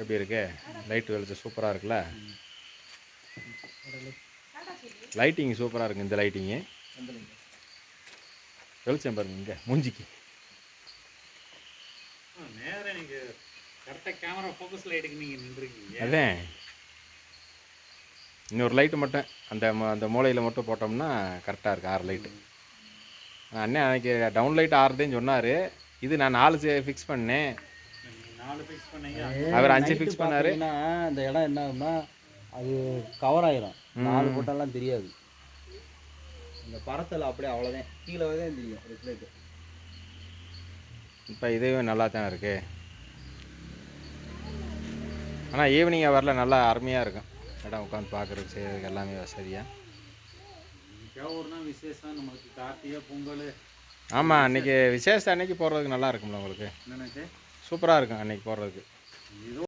எப்படி இருக்கு? லைட் வெளிச்சம் சூப்பராக இருக்குல்ல? லைட்டிங் சூப்பராக இருக்கு இந்த லைட்டிங்கு வெளிச்சம் பாருங்க இங்கே மூஞ்சிக்கு. நேரம் நீங்க கரெக்டாக கேமரா ஃபோக்கஸில் எடுக்க நீங்கள் நின்றுருக்கீங்க. அதான் இன்னொரு லைட்டு மட்டும் அந்த அந்த மூலையில் மட்டும் போட்டோம்னா கரெக்டாக இருக்கு ஆறு லைட்டு அண்ணன் அன்னைக்கு டவுன் லைட் ஆறுதேன்னு சொன்னார். இது நான் நாலு ஃபிக்ஸ் பண்ணேன் நீங்க நாலு ஃபிக்ஸ் பண்ணீங்க அவர் அஞ்சு fix பண்ணாரு. இந்த இடம் என்ன ஆகும்னா அது கவர் ஆயிரும். நாலு போட்டாலாம் தெரியாது. இந்த படத்தில் அப்படியே அவ்வளோதான் கீழே தான் தெரியும் ரிஃப்ளெக்ட் இப்போ இதுவே நல்லா தான் இருக்கு. ஆனால் ஈவினிங்காக வரல நல்லா அருமையாக இருக்கும். இடம் உட்காந்து பார்க்குறதுக்கு செய்யறதுக்கு எல்லாமே வசதியாக விசேஷம் நம்மளுக்கு கார்த்திகை பொங்கல். ஆமாம் அன்றைக்கி விசேஷ அன்னைக்கு போடுறதுக்கு நல்லா இருக்கும்ல உங்களுக்கு? என்னென்னு சூப்பராக இருக்கும் அன்னைக்கு போடுறதுக்கு